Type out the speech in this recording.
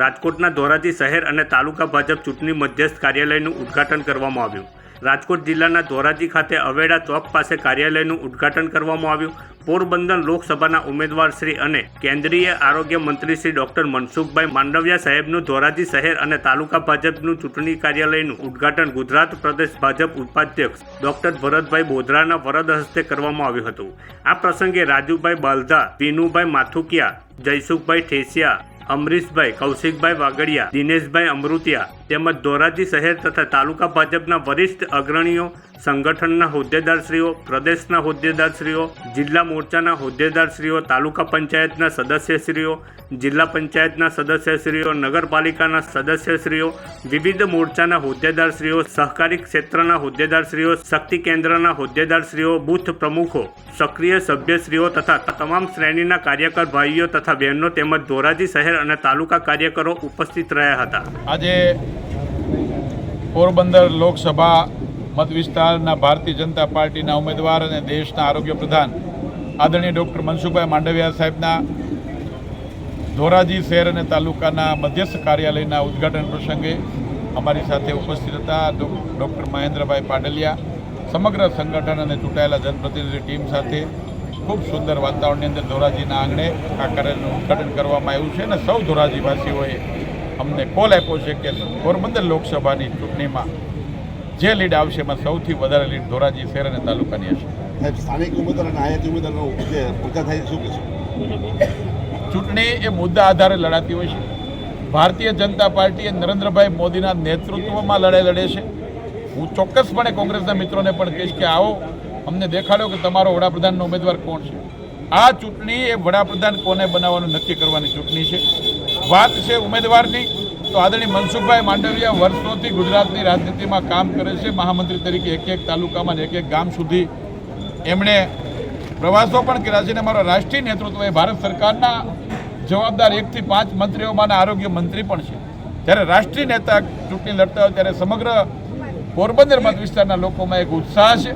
રાજકોટના ધોરાજી શહેર અને તાલુકા ભાજપ ચૂંટણી મધ્યસ્થ કાર્યાલયનું ઉદ્ઘાટન કરવામાં આવ્યું. રાજકોટ જિલ્લાના ધોરાજી ખાતે અવેડા ચોક પાસે કાર્યાલયનું ઉદ્ઘાટન કરવામાં આવ્યું. પોરબંદર લોકસભાના ઉમેદવાર શ્રી અને કેન્દ્રીય આરોગ્ય મંત્રી શ્રી ડોક્ટર મનસુખભાઈ માંડવિયા સાહેબનું ધોરાજી શહેર અને તાલુકા ભાજપનું ચૂંટણી કાર્યાલયનું ઉદ્ઘાટન ગુજરાત પ્રદેશ ભાજપ ઉપાધ્યક્ષ ડોક્ટર ભરતભાઈ બોધરાના વરદ હસ્તે કરવામાં આવ્યું હતું. આ પ્રસંગે રાજુભાઈ બાલધા, વિનુભાઈ માથુકિયા, જયસુખભાઈ ઠેસિયા અમરીશભાઈ કૌશિકભાઈ વાગડિયા દિનેશભાઈ અમૃતિયા તેમજ ધોરાજી શહેર તથા તાલુકા ભાજપના વરિષ્ઠ અગ્રણીઓ સંગઠનના હોદ્દેદારશ્રીઓ, પ્રદેશના હોદ્દેદારશ્રીઓ, જિલ્લા મોરચાના હોદ્દેદારશ્રીઓ, તાલુકા પંચાયતના સદસ્યશ્રીઓ, જિલ્લા પંચાયતના સદસ્યશ્રીઓ, નગરપાલિકાના સદસ્યશ્રીઓ, વિવિધ મોરચાના હોદ્દેદારશ્રીઓ, સહકારી ક્ષેત્રના હોદ્દેદારશ્રીઓ, શક્તિ કેન્દ્રના હોદ્દેદારશ્રીઓ, બૂથ પ્રમુખો, સક્રિય સભ્યશ્રીઓ તથા તમામ શ્રેણીના કાર્યકર ભાઈઓ તથા બહેનો તેમજ ધોરાજી શહેર અને તાલુકા કાર્યકરો ઉપસ્થિત રહ્યા હતા. આજે પોરબંદર લોકસભા મત વિસ્તારના ભારતીય જનતા પાર્ટીના ઉમેદવાર અને દેશના આરોગ્ય પ્રધાન આદરણીય ડૉક્ટર મનસુખભાઈ માંડવિયા સાહેબના ધોરાજી શહેર અને તાલુકાના મધ્યસ્થ કાર્યાલયના ઉદ્ઘાટન પ્રસંગે અમારી સાથે ઉપસ્થિત હતા ડૉક્ટર મહેન્દ્રભાઈ પાડલિયા, સમગ્ર સંગઠન અને ચૂંટાયેલા જનપ્રતિનિધિ ટીમ સાથે ખૂબ સુંદર વાતાવરણની અંદર ધોરાજીના આંગણે આ કાર્યનું ઉદ્ઘાટન કરવામાં આવ્યું છે અને સૌ ધોરાજીવાસીઓએ અમને કોલ આપ્યો છે કે પોરબંદર લોકસભાની ચૂંટણીમાં જે લીડ આવશે એમાં સૌથી વધારે લીડ ધોરાજી શહેર અને તાલુકાની હશે. સ્થાનિક ઉમેદવાર અને આયાતી ઉમેદવારનો જે થાય શું કહેશો? ચૂંટણી એ મુદ્દા આધારે લડાતી હોય છે. ભારતીય જનતા પાર્ટી એ નરેન્દ્રભાઈ મોદીના નેતૃત્વમાં લડાઈ લડે છે. હું ચોક્કસપણે કોંગ્રેસના મિત્રોને પણ કહીશ કે આવો અમને દેખાડો કે તમારો વડાપ્રધાનનો ઉમેદવાર કોણ છે. આ ચૂંટણી એ વડાપ્રધાન કોને બનાવવાનું નક્કી કરવાની ચૂંટણી છે? વાત છે ઉમેદવારની. તો આદરણીય મનસુખભાઈ માંડવિયા વર્ષોથી ગુજરાતની રાજનીતિમાં કામ કરે છે. મહામંત્રી તરીકે એક એક તાલુકામાં એક એક ગામ સુધી એમણે પ્રવાસો પણ કર્યા છે અને અમારા રાષ્ટ્રીય નેતૃત્વ એ ભારત સરકારના જવાબદાર એકથી પાંચ મંત્રીઓમાંના આરોગ્ય મંત્રી પણ છે. જ્યારે રાષ્ટ્રીય નેતા ચૂંટણી લડતા હોય ત્યારે સમગ્ર પોરબંદર મત વિસ્તારના લોકોમાં એક ઉત્સાહ છે.